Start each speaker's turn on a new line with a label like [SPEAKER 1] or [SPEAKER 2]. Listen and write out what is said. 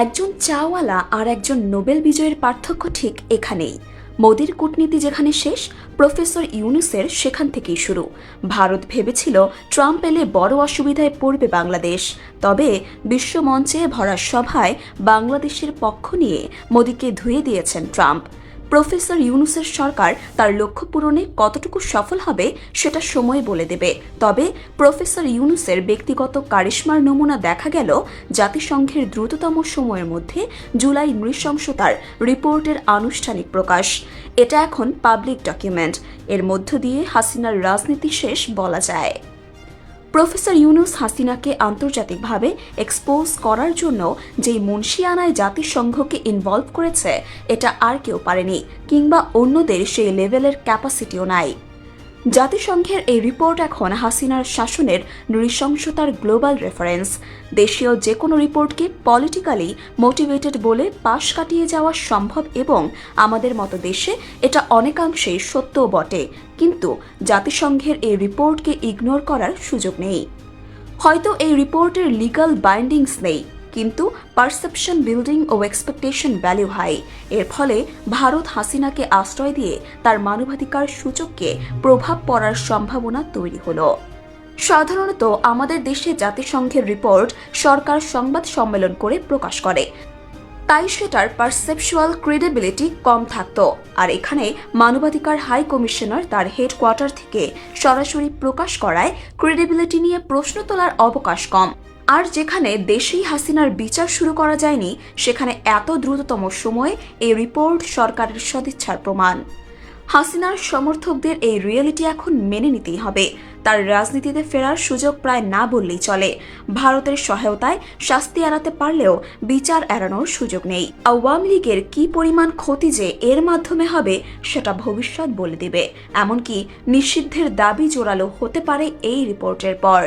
[SPEAKER 1] একজন চাওয়ালা আর একজন নোবেল বিজয়ের পার্থক্য ঠিক এখানেই। মোদির কূটনীতি যেখানে শেষ, প্রফেসর ইউনুসের সেখান থেকেই শুরু। ভারত ভেবেছিল ট্রাম্প এলে বড় অসুবিধায় পড়বে বাংলাদেশ। তবে বিশ্বমঞ্চে ভরা সভায় বাংলাদেশের পক্ষ নিয়ে মোদিকে ধুয়ে দিয়েছেন ট্রাম্প। প্রফেসর ইউনুসের সরকার তার লক্ষ্য পূরণে কতটুকু সফল হবে সেটা সময় বলে দেবে। তবে প্রফেসর ইউনুসের ব্যক্তিগত কারিশ্মার নমুনা দেখা গেল জাতিসংঘের দ্রুততম সময়ের মধ্যে জুলাই নৃশংসতার রিপোর্টের আনুষ্ঠানিক প্রকাশ। এটা এখন পাবলিক ডকুমেন্ট। এর মধ্য দিয়ে হাসিনার রাজনীতি শেষ বলা যায়। প্রফেসর ইউনুস হাসিনাকে আন্তর্জাতিকভাবে এক্সপোজ করার জন্য যেই মুন্সিয়ানায় জাতিসংঘকে ইনভলভ করেছে, এটা আর কেউ পারেনি, কিংবা অন্যদের সেই লেভেলের ক্যাপাসিটিও নাই। জাতিসংঘের এই রিপোর্ট এখন হাসিনার শাসনের নৃশংসতার গ্লোবাল রেফারেন্স। দেশীয় যে কোনো রিপোর্টকে পলিটিক্যালি মোটিভেটেড বলে পাশ কাটিয়ে যাওয়া সম্ভব এবং আমাদের মতো দেশে এটা অনেকাংশেই সত্যও বটে। কিন্তু জাতিসংঘের এই রিপোর্টকে ইগনোর করার সুযোগ নেই। হয়তো এই রিপোর্টের লিগাল বাইন্ডিংস নেই। কিন্তু পারসেপশন বিল্ডিং ও এক্সপেকটেশন ভ্যালু হাই এর ফলে ভারত হাসিনাকে আশ্রয় দিয়ে তার মানবাধিকার সূচককে প্রভাব পড়ার সম্ভাবনা তৈরি হলো। সাধারণত আমাদের দেশে জাতিসংঘের রিপোর্ট সরকার সংবাদ সম্মেলন করে প্রকাশ করে। তাই সেটার পারসেপচুয়াল ক্রেডিবিলিটি কম থাকতো। আর এখানে মানবাধিকার হাই কমিশনার তার হেডকোয়ার্টার থেকে সরাসরি প্রকাশ করায় ক্রেডিবিলিটি নিয়ে প্রশ্ন তোলার অবকাশ কম। আর যেখানে দেশেই হাসিনার বিচার শুরু করা যায়নি, সেখানে এত দ্রুততম সময়ে এই রিপোর্ট সরকারের সদিচ্ছার প্রমাণ। হাসিনার সমর্থকদের এই রিয়েলিটি এখন মেনে নিতেই হবে। তার রাজনীতিতে ফেরার সুযোগ প্রায় না বললেই চলে। ভারতের সহায়তায় শাস্তি এড়াতে পারলেও বিচার এড়ানোর সুযোগ নেই। আওয়ামী লীগের কি পরিমাণ ক্ষতি যে এর মাধ্যমে হবে, সেটা ভবিষ্যৎ বলে দিবে। এমনকি নিষিদ্ধের দাবি জোরালো হতে পারে এই রিপোর্টের পর।